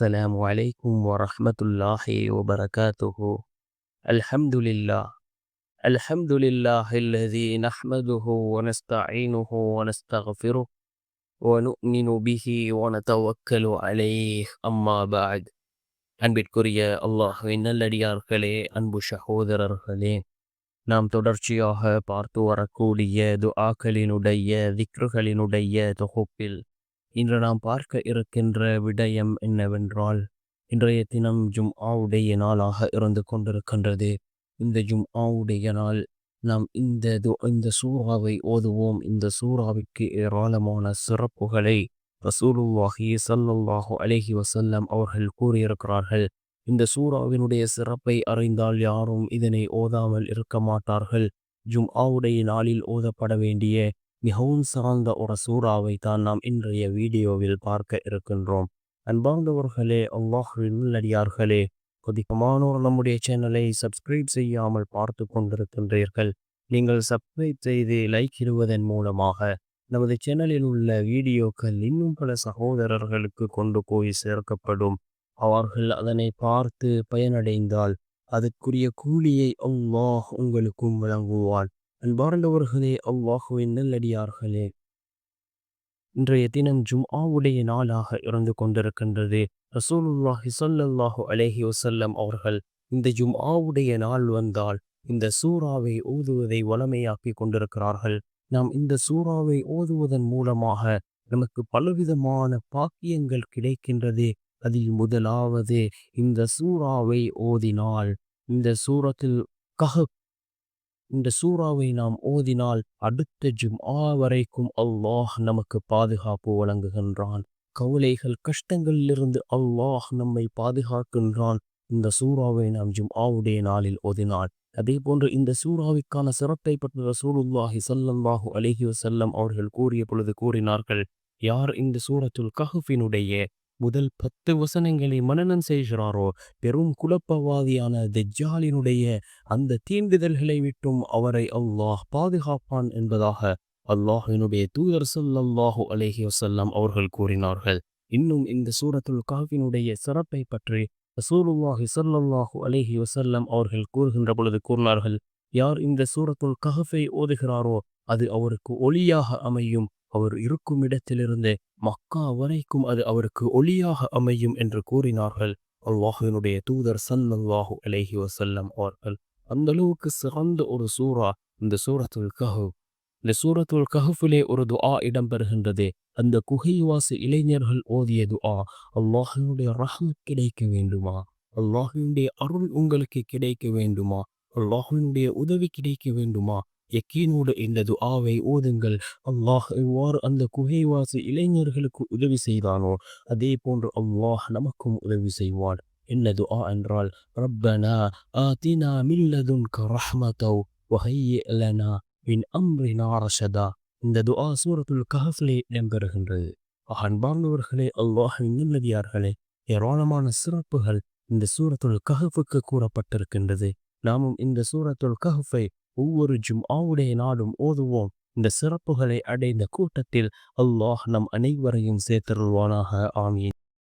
السلام عليكم ورحمة الله وبركاته الحمد لله الحمد لله الذي نحمده ونستعينه ونستغفره ونؤمن به ونتوكل عليه أما بعد அன்பிற்குரிய அல்லாஹுவின் நல்லடியார்களே அன்பு சகோதரர்களே நாம் தொடர்ச்சியாக பார்த்து வரக்கூடிய துஆக்களினுடைய திக்ருகளினுடைய தொகுப்பில் இன்று நாம் பார்க்க இருக்கின்ற விடயம் என்னவென்றால் இன்றைய தினம் ஜும் ஆவுடைய நாளாக இருந்து கொண்டிருக்கின்றது. இந்த ஜும் ஆவுடைய நாள் நாம் இந்த இந்த சூறாவை ஓதுவோம். இந்த சூறாவிற்கு ஏராளமான சிறப்புகளை ரசூலுல்லாஹி சல்லுல்லாஹு அலஹி வசல்லம் அவர்கள் கூறியிருக்கிறார்கள். இந்த சூறாவினுடைய சிறப்பை அறிந்தால் யாரும் இதனை ஓதாமல் இருக்க மாட்டார்கள். ஜும் ஆவுடைய நாளில் ஓதப்பட வேண்டிய மிகவும் சார்ந்த ஒரு சூறாவை தான் நாம் இன்றைய வீடியோவில் பார்க்க இருக்கின்றோம். அன்பார்ந்தவர்களே அல்லாஹுவின் உள்ளடியார்களே கொதிக்கமானோர் நம்முடைய சேனலை சப்ஸ்கிரைப் செய்யாமல் பார்த்து கொண்டிருக்கின்றீர்கள். நீங்கள் சப்ஸ்கிரைப் செய்து லைக் இடுவதன் மூலமாக நமது சேனலில் உள்ள வீடியோக்கள் இன்னும் பல சகோதரர்களுக்கு கொண்டு போய் சேர்க்கப்படும். அவர்கள் அதனை பார்த்து பயனடைந்தால் அதற்குரிய கூலியை அல்லாஹ் உங்களுக்கும் வழங்குவான். அன்பார்ந்தவர்களே அல்லாஹுவின் நல்லடியார்களே. இன்றைய தினம் ஜும்ஆவுடைய நாளாக இருந்து கொண்டிருக்கின்றது. ரசூலுல்லாஹி சொல்லல்லாஹு அலேஹி வசல்லம் அவர்கள் இந்த ஜும்ஆவுடைய நாள் வந்தால் இந்த சூறாவை ஓதுவதை வளமையாக்கி கொண்டிருக்கிறார்கள். நாம் இந்த சூறாவை ஓதுவதன் மூலமாக நமக்கு பலவிதமான பாக்கியங்கள் கிடைக்கின்றது. அதில் முதலாவது இந்த சூறாவை ஓதினால் இந்த சூரத்தில் கஹ இந்த சூறாவை நாம் ஓதினால் அடுத்த ஜும் ஆ வரைக்கும் அல்லாஹ் நமக்கு பாதுகாப்பு வழங்குகின்றான். கவலைகள் கஷ்டங்களிலிருந்து அல்லாஹ் நம்மை பாதுகாக்கின்றான். இந்த சூறாவை நாம் ஜும் ஆவுடைய நாளில் ஓதினால். அதே போன்று இந்த சூறாவிற்கான சிறப்பை பற்றி ரசூலுல்லாஹி சல்லல்லாஹு அலஹி வசல்லம் அவர்கள் கூறிய பொழுது கூறினார்கள் யார் இந்த சூரத்துல் கஹுஃபினுடைய முதல் பத்து வசனங்களை மனநம் செய்கிறாரோ? பெரும் குழப்பவாதியான தெஜ்ஜாலினுடைய அந்த தீண்டுதல்களை விட்டும் அவரை அல்லாஹ் பாதுகாப்பான் என்பதாக அல்லாஹினுடைய தூதர் சொல்லல்லாஹு அலேஹி வசல்லாம் அவர்கள் கூறினார்கள். இன்னும் இந்த சூரத்துல் காஃபினுடைய சிறப்பை பற்றி ரசூலுல்லாஹி சல்லாஹு அலேஹி வசல்லம் அவர்கள் கூறுகின்ற பொழுது கூறினார்கள் யார் இந்த சூரத்துல் கஹஃபை ஓதுகிறாரோ அது அவருக்கு ஒளியாக அமையும். அவர் இருக்கும் இடத்திலிருந்து மக்கா வரைக்கும் அது அவருக்கு ஒளியாக அமையும் என்று கூறினார்கள். அல்லாஹினுடைய தூதர் சல்லல்லாஹு அலேஹி வசல்லம் அவர்கள். அந்த அளவுக்கு சிறந்த ஒரு சூறா இந்த சூரத்துல் கஹு இந்த சூரத்துல் கஹுஃபிலே ஒரு துஆ இடம்பெறுகின்றது. அந்த குகைவாசி இளைஞர்கள் ஓதிய துஆ அல்லாஹினுடைய ரஹ்மத் கிடைக்க வேண்டுமா? அல்லாஹினுடைய அருள் உங்களுக்கு கிடைக்க வேண்டுமா? அல்லாஹினுடைய உதவி கிடைக்க வேண்டுமா? யக்கீனோடு இந்த துஆவை ஓதுங்கள். அல்லாஹ் எவ்வாறு அந்த குகைவாசி இளைஞர்களுக்கு உதவி செய்தானோ அதே போன்று அல்லாஹ் நமக்கும் உதவி செய்வான். என்ன துஆ என்றால் ரப்பனா ஆதினா மில்லதுன்க ரஹ்மதௌ வஹைய லனா மின் அம்ரினா ரஷதா. இந்த துஆ சூரத்துல் கஹஃப்லே இடம்பெறுகின்றது. அன்பார்ந்தவர்களே அல்லாஹின் நல்லதியார்களே ஏராளமான சிறப்புகள் இந்த சூரத்துல் கஹஃபுக்கு கூறப்பட்டிருக்கின்றது. நாமும் இந்த சூரத்துல் கஹஃபை ஒவ்வொரு ஜும்ஆவுடைய நாடும் ஓதுவோம். இந்த சிறப்புகளை அடைந்த கூட்டத்தில் அல்லாஹ் நம் அனைவரையும் சேர்த்தருள்வானாக ஆமீன்.